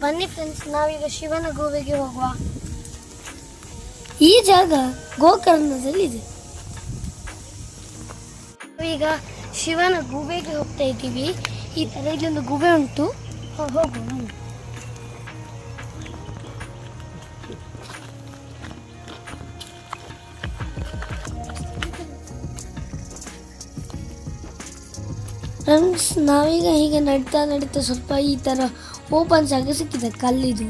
ಬನ್ನಿ ಫ್ರೆಂಡ್ಸ್ ನಾವೀಗ ಶಿವನ ಗೋವೆಗೆ ಹೋಗುವ. ಈ ಜಾಗ ಗೋಕರ್ಣದಲ್ಲಿದೆ. ಈಗ ಶಿವನ ಗೂಬೆಗೆ ಹೋಗ್ತಾ ಇದ್ದೀವಿ. ಈ ತರ ಇಲ್ಲೊಂದು ಗೂಬೆ ಉಂಟು. ಹೋ- ಫ್ರೆಂಡ್ಸ್ ನಾವೀಗ ಹೀಗೆ ನಡೀತಾ ನಡೀತಾ ಸ್ವಲ್ಪ ಈ ಥರ ಓಪನ್ ಜಾಗ ಸಿಕ್ಕಿದೆ ಕಲ್ಲಿದು.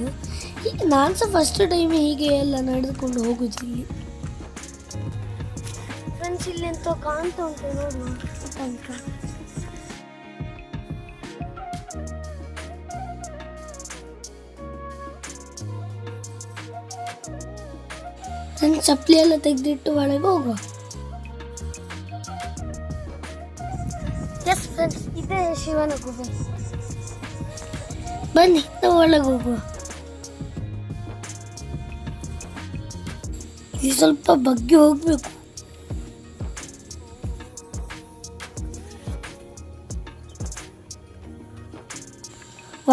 ಈಗ ನಾನು ಸಹ ಫಸ್ಟ್ ಟೈಮ್ ಹೀಗೆ ಎಲ್ಲ ನಡೆದುಕೊಂಡು ಹೋಗುದು ಇಲ್ಲಿ ಫ್ರೆಂಡ್ಸ್ ಇಲ್ಲಿ ಅಂತ ಕಾಣ್ತಾ ಉಂಟು ನೋಡುವ ಫ್ರೆಂಡ್ಸ್ ನನ್ನ ಚಪ್ಪಲಿ ಎಲ್ಲ ತೆಗೆದಿಟ್ಟು ಒಳಗೆ ಹೋಗುವ. ಎಸ್ ಫ್ರೆಂಡ್ಸ್ ಇದೇ ಶಿವನ ಗುಹೆ. ಬನ್ನಿ, ನಾವು ಒಳಗೆ ಹೋಗುವ. ಈ ಸ್ವಲ್ಪ ಬಗ್ಗೆ ಹೋಗ್ಬೇಕು.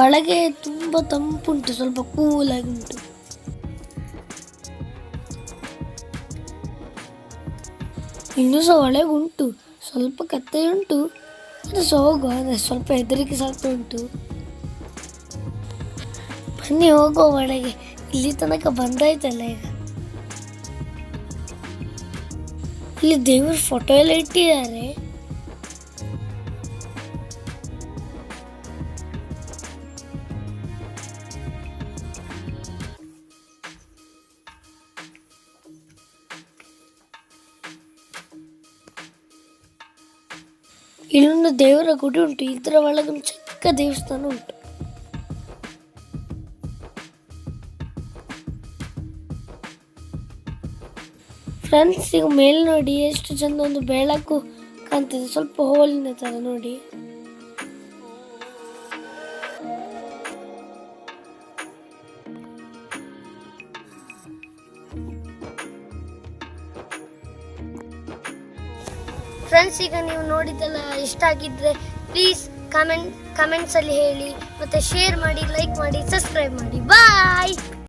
ಒಳಗೆ ತುಂಬ ತಂಪುಂಟು, ಸ್ವಲ್ಪ ಕೂಲಾಗಿ ಉಂಟು ಇನ್ನೂ ಸಹ ಒಳಗೆ ಉಂಟು ಸ್ವಲ್ಪ ಕತ್ತೆ ಉಂಟು ಅದು ಹೋಗುವ ಸ್ವಲ್ಪ ಹೆದರಿಕೆ ಸಾಕು ಉಂಟು. ಬನ್ನಿ ಹೋಗುವ ಒಳಗೆ ಇಲ್ಲಿ ತನಕ ಬಂದಾಯ್ತಲ್ಲ ಈಗ. ಇಲ್ಲಿ ದೇವ್ರ ಫೋಟೋ ಎಲ್ಲ ಇಟ್ಟಿದ್ದಾರೆ. ಇಲ್ಲೊಂದು ದೇವರ ಗುಡಿ ಉಂಟು. ಇದರ ಒಳಗೆ ಚಿಕ್ಕ ದೇವಸ್ಥಾನ ಉಂಟು. ಫ್ರೆಂಡ್ಸ್, ಈಗ ಮೇಲೆ ನೋಡಿ ಎಷ್ಟು ಚಂದ ಒಂದು ಬೆಳಕು ಕಾಣ್ತದೆ. ಸ್ವಲ್ಪ ಹೋಲಿನ ತರ ನೋಡಿ. ಫ್ರೆಂಡ್ಸ್ ಈಗ ನೀವು ನೋಡಿದ್ದೆಲ್ಲ ಇಷ್ಟ ಆಗಿದ್ರೆ ಪ್ಲೀಸ್ ಕಮೆಂಟ್ ಕಮೆಂಟ್ಸಲ್ಲಿ ಹೇಳಿ ಮತ್ತೆ ಶೇರ್ ಮಾಡಿ ಲೈಕ್ ಮಾಡಿ ಸಬ್ಸ್ಕ್ರೈಬ್ ಮಾಡಿ. ಬಾಯ್